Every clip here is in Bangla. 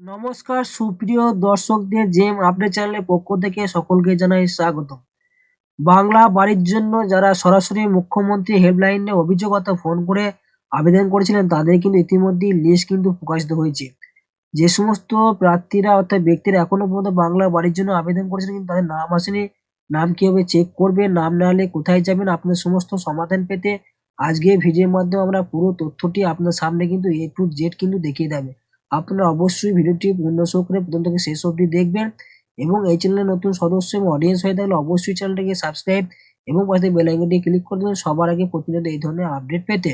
নমস্কার, সুপ্রিয় দর্শকদের জেম আপডেট চ্যানেলের পক্ষ থেকে সকলকে জানাই স্বাগত বাংলা বাড়ির জন্য যারা সরাসরি মুখ্যমন্ত্রী হেল্পলাইনে অভিযোগতা ফোন করে আবেদন করেছিলেন, তাদের কিন্তু ইতিমধ্যেই লিস্ট কিন্তু প্রকাশিত হয়েছে। যে সমস্ত প্রার্থীরা অর্থাৎ ব্যক্তিরা এখনও পর্যন্ত বাংলা বাড়ির জন্য আবেদন করেছিলেন কিন্তু তাদের নাম আসেনি। নাম কীভাবে চেক করবে নাম না হলে কোথায় যাবেন, আপনার সমস্ত সমাধান পেতে আজকে ভিডিওর মাধ্যমে আমরা পুরো তথ্যটি আপনার সামনে কিন্তু এ টু জেড কিন্তু দেখিয়ে দেবে। আপনারা অবশ্যই ভিডিওটি পূর্ণ সহকারে প্রথম থেকে শেষ অবধি দেখবেন এবং এই চ্যানেলের নতুন সদস্য এবং অডিয়েন্স হয়ে থাকলে অবশ্যই চ্যানেলটিকে সাবস্ক্রাইব এবং পাশে বেল আইকনটি ক্লিক করে দেবেন সবার আগে প্রতিনিয়ত এই ধরনের আপডেট পেতে।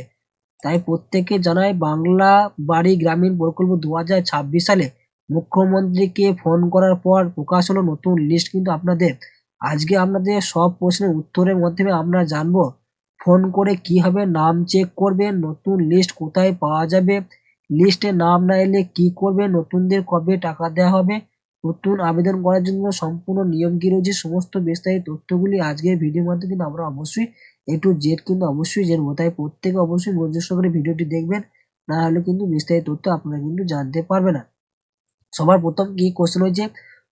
তাই প্রত্যেককে জানাই বাংলা বাড়ি গ্রামীণ প্রকল্প দু হাজার ছাব্বিশ সালে মুখ্যমন্ত্রীকে ফোন করার পর প্রকাশ হলো নতুন লিস্ট কিন্তু আপনাদের। আজকে আপনাদের সব প্রশ্নের উত্তরের মাধ্যমে আমরা জানব ফোন করে কীভাবে নাম চেক করবেন, নতুন লিস্ট কোথায় পাওয়া যাবে লিস্টে নাম না এলে কি করবে? নতুনদের কবে টাকা দেওয়া হবে? নতুন আবেদন করার জন্য সম্পূর্ণ নিয়ম কি রয়েছে? সমস্ত বিস্তারিত তথ্যগুলি আজকের ভিডিওর মাধ্যমে কিন্তু আমরা অবশ্যই এ টু জেড কিন্তু অবশ্যই জানব। তাই প্রত্যেকে অবশ্যই মনোযোগ সহকারে ভিডিওটি দেখবেন। না হলে কিন্তু বিস্তারিত তথ্য আপনারা কিন্তু জানতে পারবে না। সবার প্রথম কি কোশ্চেন হয়েছে?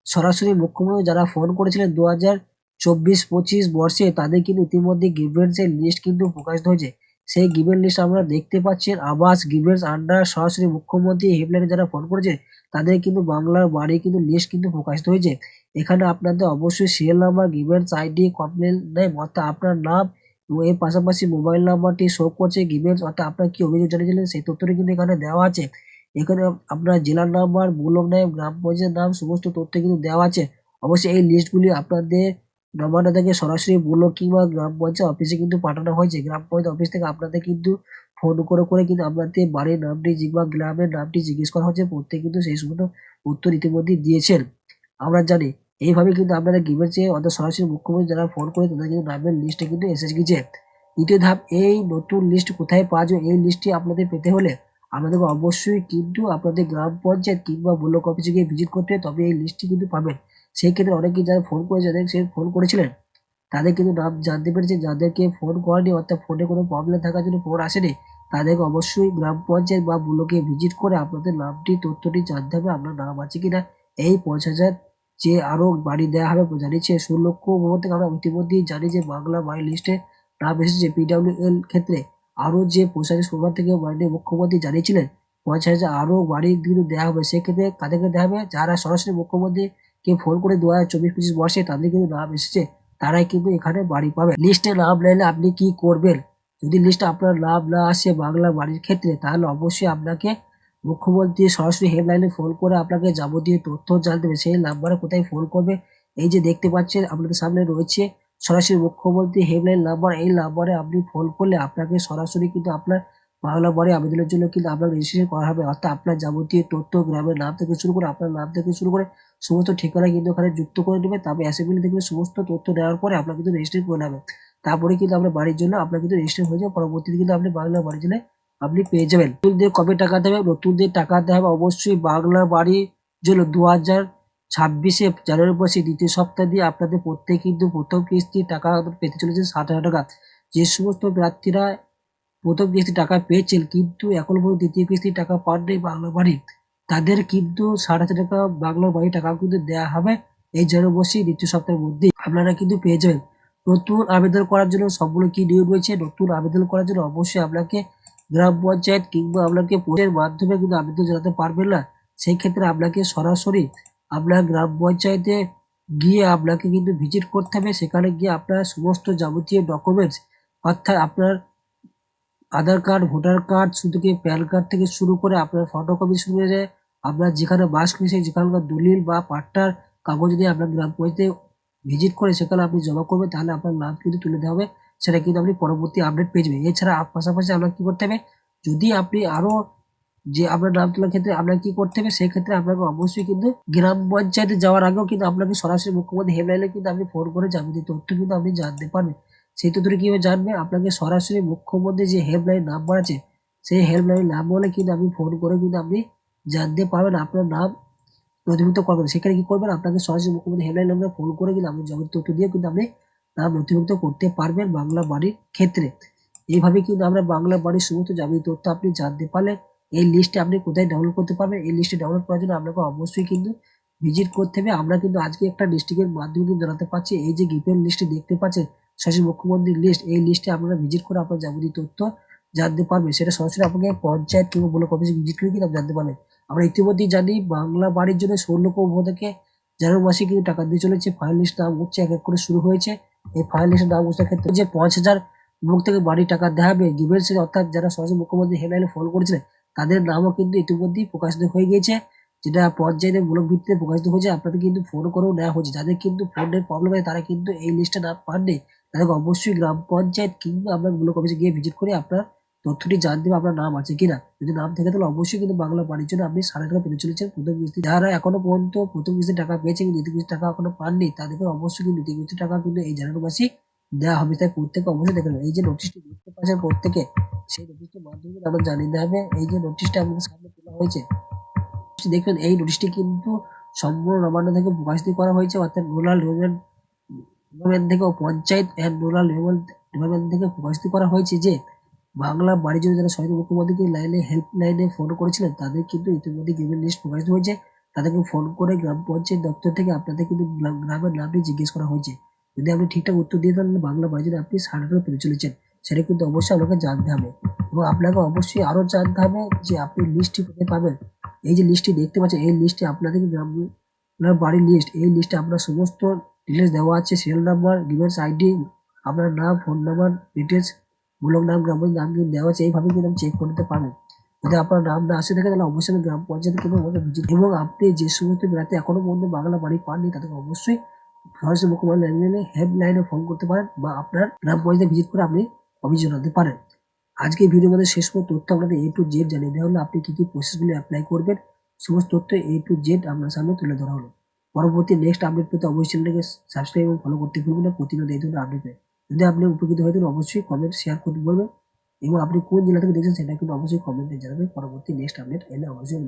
সরাসরি মুখ্যমন্ত্রী যারা ফোন করেছিলেন দু হাজার চব্বিশ পঁচিশ বর্ষে, তাদের কিন্তু ইতিমধ্যে গিভেন্সের লিস্ট কিন্তু প্রকাশিত হয়েছে। সেই গিভেন লিস্ট আমরা দেখতে পাচ্ছেন আবাস গিভেন্স আন্ডার সরাসরি মুখ্যমন্ত্রী হেল্পলাইনে যারা ফোন করেছে, তাদের কিন্তু বাংলার বাড়ি কিন্তু লিস্ট কিন্তু প্রকাশিত হয়েছে। এখানে আপনাদের অবশ্যই serial number গিভেন্স ID complain name অর্থাৎ আপনার নাম এবং এর পাশাপাশি মোবাইল নাম্বারটি শো করছে গিভেন্স অর্থাৎ আপনার কি অভিযোগ জানিয়েছিলেন সেই তথ্যটি কিন্তু এখানে দেওয়া আছে। এখানে আপনার জেলার নাম্বার ব্লক নেম, গ্রাম পঞ্চায়েত নাম, সমস্ত তথ্য কিন্তু দেওয়া আছে। অবশ্যই এই লিস্টগুলি আপনাদের নম্বরটা থেকে সরাসরি ব্লক কিংবা গ্রাম পঞ্চায়েত অফিসে কিন্তু পাঠানো হয়েছে। গ্রাম পঞ্চায়েত অফিস থেকে আপনাদের কিন্তু ফোন করে করে কিন্তু আপনাদের বাড়ির নামটি বা গ্রামের নামটি জিজ্ঞেস করা হচ্ছে প্রত্যেকে কিন্তু সেই সমস্ত উত্তর ইতিমধ্যে দিয়েছেন। আমরা জানি, এইভাবে কিন্তু আপনাদের গিভেন চেয়ে অর্থাৎ সরাসরি মুখ্যমন্ত্রী যারা ফোন করে তাদের কিন্তু নামের লিস্টে কিন্তু এসে গেছে দ্বিতীয় ধাপ, এই নতুন লিস্ট কোথায় পাওয়া যাবে এই লিস্টটি আপনাদের পেতে হলে আপনাদেরকে অবশ্যই কিন্তু আপনাদের গ্রাম পঞ্চায়েত কিংবা ব্লক অফিসে গিয়ে ভিজিট করতে হবে। তবে এই লিস্টটি কিন্তু পাবেন। সেই ক্ষেত্রে অনেকেই যারা ফোন করে, যাদের সে ফোন করেছিলেন, তাদের কিন্তু নাম জানতে পেরেছে। যাদেরকে ফোন করেনি, অর্থাৎ ফোনে কোনো প্রবলেম থাকার জন্য ফোন আসেনি, তাদেরকে অবশ্যই গ্রাম পঞ্চায়েত বা ব্লকে ভিজিট করে আপনাদের নামটি, তথ্যটি জানতে হবে, আপনার নাম আছে কিনা। এই পঞ্চাশ হাজার যে আরও বাড়ি দেওয়া হবে, জানিয়েছে ষোলো লক্ষ মোবাইল থেকে আমরা ইতিমধ্যেই জানি যে বাংলা বাড়ি লিস্টে নাম এসেছে পিডাব্লিউ এল ক্ষেত্রে। আরও যে পঁচাশি সোমবার থেকে মাননীয় মুখ্যমন্ত্রী জানিয়েছিলেন পঞ্চাশ হাজার আরও বাড়ি কিন্তু দেওয়া হবে। সেক্ষেত্রে তাদেরকে দেওয়া হবে? যারা সরাসরি মুখ্যমন্ত্রী কে ফোন করে দু হাজার চব্বিশ পঁচিশ বর্ষে তাদের কিন্তু নাম এসেছে, তারাই কিন্তু এখানে বাড়ি পাবে। লিস্টে নাম নিলে আপনি কি করবেন? যদি লিস্টে আপনার নাম না আসে বাংলা বাড়ির ক্ষেত্রে, তাহলে অবশ্যই আপনাকে মুখ্যমন্ত্রী সরাসরি হেল্পলাইনে ফোন করে আপনাকে যাবতীয় তথ্য জানতে হবে। সেই নাম্বারে কোথায় ফোন করবে? এই যে দেখতে পাচ্ছেন, আপনাদের সামনে রয়েছে সরাসরি মুখ্যমন্ত্রী হেল্পলাইন নাম্বার। এই নাম্বারে আপনি ফোন করলে আপনাকে সরাসরি কিন্তু আপনার বাংলা বাড়ি আবেদনের জন্য কিন্তু আপনার রেজিস্ট্রেশন করা হবে। অর্থাৎ আপনার যাবতীয় তথ্য, গ্রামের নাম থেকে শুরু করে আপনার নাম থেকে শুরু করে সমস্ত ঠিকানা কিন্তু ওখানে যুক্ত করে দেবে তারপরে অ্যাসেম্বলি দেখবে সমস্ত তথ্য দেওয়ার পরে আপনার কিন্তু রেজিস্ট্রেশন করে নেবে। তারপরে কিন্তু আপনার বাড়ির জন্য আপনার কিন্তু রেজিস্ট্রেশন হয়ে যাবে, পরবর্তীতে কিন্তু আপনি বাংলা বাড়ির জন্য আপনি পেয়ে যাবেন। নতুনদের কবে টাকা দেবে নতুনদের টাকা দেওয়া হবে অবশ্যই বাংলা বাড়ির জন্য দু হাজার ছাব্বিশে জানুয়ারি মাসে দ্বিতীয় সপ্তাহ দিয়ে আপনাদের প্রত্যেক কিন্তু প্রথম কিস্তি টাকা পেতে চলেছে সাত হাজার টাকা। যে সমস্ত প্রার্থীরা প্রথম কিস্তি টাকা পেয়েছেন কিন্তু এখন পর্যন্ত দ্বিতীয় কিস্তির টাকা পাননি বাংলা বাড়ি। তাদের কিন্তু সাড়ে হাজার টাকা বাংলা বাড়ি টাকা কিন্তু দেওয়া হবে। এই জানুয়ারি দ্বিতীয় সপ্তাহের মধ্যেই আপনারা কিন্তু পেয়ে যাবেন। নতুন আবেদন করার জন্য সবগুলো কি নিয়ম রয়েছে? নতুন আবেদন করার জন্য অবশ্যই আপনাকে গ্রাম পঞ্চায়েত কিংবা আপনাকে পোস্টের মাধ্যমে কিন্তু আবেদন জানাতে পারবেন না। সেই ক্ষেত্রে আপনাকে সরাসরি আপনার গ্রাম পঞ্চায়েতে গিয়ে আপনাকে কিন্তু ভিজিট করতে হবে। সেখানে গিয়ে আপনার সমস্ত যাবতীয় ডকুমেন্টস, অর্থাৎ আপনার আধার কার্ড, ভোটার কার্ড, শুধু কি প্যান কার্ড থেকে শুরু করে আপনার ফটোকপি শুরু করে আপনার যেখানে বাস করেছে যেখানকার দলিল বা পাট্টার কাগজ দিয়ে আপনার গ্রাম পঞ্চায়েতে ভিজিট করে সেখানে আপনি জমা করবেন, তাহলে আপনার নাম কিন্তু তুলে দেওয়া হবে, সেটা কিন্তু আপনি পরবর্তী আপডেট পেয়ে যাবেন। এছাড়া পাশাপাশি আপনার কী করতে হবে, যদি আপনি আরও যে আপনার নাম তোলার ক্ষেত্রে আপনার কি করতে হবে সেই ক্ষেত্রে আপনাকে অবশ্যই কিন্তু গ্রাম পঞ্চায়েতে যাওয়ার আগেও কিন্তু আপনাকে সরাসরি মুখ্যমন্ত্রী হেল্পলাইনে কিন্তু আপনি ফোন করে যাবতীয় তথ্য কিন্তু আপনি জানতে পারবেন। সেই তথ্যটি কীভাবে জানবে, আপনাকে সরাসরি মুখ্যমন্ত্রী যে হেল্পলাইন নাম্বার আছে, সেই হেল্পলাইন নাম্বার কিন্তু আপনি ফোন করে কিন্তু আপনি জানতে পারবেন আপনার নাম নথিভুক্ত করবেন। সেখানে কি করবেন? আপনাকে সরাসরি মুখ্যমন্ত্রী হেল্পলাইন নাম্বার ফোন করে কিন্তু আপনি যাবতীয় তথ্য দিয়ে কিন্তু আপনি নাম নথিভুক্ত করতে পারবেন বাংলা বাড়ির ক্ষেত্রে। এইভাবে কিন্তু আমরা বাংলা বাড়ির সমস্ত যাবতীয় তথ্য আপনি জানতে পারলেন এই লিস্টে আপনি কোথায় ডাউনলোড করতে পারবেন? এই লিস্টে ডাউনলোড করার জন্য আপনাকে অবশ্যই কিন্তু ভিজিট করতে হবে। আমরা কিন্তু আজকে একটা ডিস্ট্রিক্টের মাধ্যমে কিন্তু জানাতে পারছি। এই যে গিফের লিস্টে দেখতে পাচ্ছেন শাসী মুখ্যমন্ত্রীর লিস্ট এই লিস্টে আপনারা ভিজিট করে আপনার যাবতীয় তথ্য জানতে পারবেন। সেটা সরাসরি আপনাকে পঞ্চায়েত কিংবা ব্লক অফিসে ভিজিট করে কিন্তু জানতে পারবেন। আমরা ইতিমধ্যেই জানি বাংলা বাড়ির জন্য উপর থেকে জানুয়ারি মাসে কিন্তু টাকা দিয়ে চলেছে। ফাইনাল লিস্ট নাম উঠছে এক এক করে শুরু হয়েছে। এই ফাইনাল লিস্টের নাম উঠার ক্ষেত্রে যে পাঁচ হাজার মুখ থেকে বাড়ি টাকা দেওয়া হবে। গিভেন সে অর্থাৎ যারা সরাসরি মুখ্যমন্ত্রী হেডলাইনে ফোন করেছিলেন, তাদের নামও কিন্তু ইতিমধ্যেই প্রকাশিত হয়ে গিয়েছে। যেটা পঞ্চায়েতের মূলক ভিত্তিতে প্রকাশিত হয়েছে, আপনাদের কিন্তু ফোন করেও নেওয়া হয়েছে। যাদের কিন্তু ফোনের প্রবলেম হয়, তারা কিন্তু এই লিস্টে নাম পাননি। তাদেরকে অবশ্যই গ্রাম পঞ্চায়েত কিংবা আপনার মূলক অফিসে গিয়ে ভিজিট করে আপনার তথ্যটি জানতে হবে আপনার নাম আছে কিনা। যদি নাম থাকে তাহলে অবশ্যই কিন্তু বাংলা বাড়ির জন্য আপনি সাড়ে টাকা পেতে চলেছেন। প্রথম কিস্তি যারা এখনও পর্যন্ত প্রথম কিস্তি টাকা পেয়েছে কিন্তু দ্বিতীয় কিস্তি টাকা এখনও পাননি, তাদেরকে অবশ্যই কিন্তু দ্বিতীয় কিস্তি টাকা কিন্তু এই জানুয়ারি মাসে দেওয়া হবে। তাই প্রত্যেকে অবশ্যই দেখে এই যে নোটিশটি দেখতে পাচ্ছেন প্রত্যেকে, সেই নোটিশটির মাধ্যমে আমরা জানিয়ে দেওয়া হবে। এই যে নোটিশটা আমাদের সামনে তোলা হয়েছে দেখবেন এই নোটিশটি কিন্তু সম্পূর্ণ নবান্ন থেকে প্রকাশিত করা হয়েছে। অর্থাৎ রুরাল ডেভেলপমেন্ট ডিপার্টমেন্ট থেকে panchayat and rural development department থেকে প্রকাশিত করা হয়েছে যে বাংলা জন্য যারা শহীদ মুখ্যমন্ত্রীকে লাইনে হেল্পলাইনে ফোন করেছিলেন। তাদের কিন্তু ইতিমধ্যে গেমের লিস্ট প্রকাশিত হয়েছে। তাদেরকে ফোন করে গ্রাম পঞ্চায়েত দপ্তর থেকে আপনাদের কিন্তু গ্রামের নামটি জিজ্ঞেস করা হয়েছে। যদি আপনি ঠিকঠাক উত্তর দিয়ে দেন, বাংলা জন্য আপনি ষাট পেতে চলেছেন। সেটা কিন্তু অবশ্যই আপনাকে জানতে হবে এবং আপনাকে অবশ্যই আরও জানতে হবে যে আপনি লিস্টটি কোথায় পাবেন। এই যে লিস্টটি দেখতে পাচ্ছেন, এই লিস্টে আপনাদের গ্রাম আপনার বাড়ির লিস্ট এই লিস্টে আপনার সমস্ত ডিটেলস দেওয়া আছে। সিরিয়াল নাম্বার ডিভাইস আইডি আপনার নাম ফোন নাম্বার ডিটেলস ব্লক নাম গ্রাম পঞ্চায়েত নাম কিন্তু দেওয়া আছে এইভাবে কিন্তু চেক করে নিতে পারবেন যদি আপনার নাম না আসে থাকে তাহলে অবশ্যই আপনি গ্রাম পঞ্চায়েত কিন্তু আমাকে ভিজিট এবং আপনি যে সমস্ত বেড়াতে এখনও পর্যন্ত বাংলা বাড়ি পাননি, তাদেরকে অবশ্যই সরাসরি মুখ্যমন্ত্রী লাইনে হেল্পলাইনে ফোন করতে পারেন বা আপনার গ্রাম পঞ্চায়েতে ভিজিট করে আপনি অভিযোগ জানাতে পারেন। আজকে ভিডিও মধ্যে শেষ পর্যন্ত তথ্য আপনাদের এ টু জেড জানিয়ে দেওয়া হলো। আপনি কি কি প্রসেসগুলি অ্যাপ্লাই করবেন, সমস্ত তথ্য এ টু জেড আপনার সামনে তুলে ধরা হলো। পরবর্তী নেক্সট আপডেট পেতে অবশ্যই চ্যানেলটাকে সাবস্ক্রাইব এবং ফলো করতে ভুলবেন না। প্রতিনিয়ত এই ধরনের আপডেট পেয়ে যদি আপনি উপকৃত হয় তাহলে অবশ্যই কমেন্ট শেয়ার করতে বলবেন। এবং আপনি কোন জেলা থেকে দেখছেন, সেটা কিন্তু অবশ্যই কমেন্টে জানাবেন। পরবর্তী নেক্সট আপডেট এলে অবশ্যই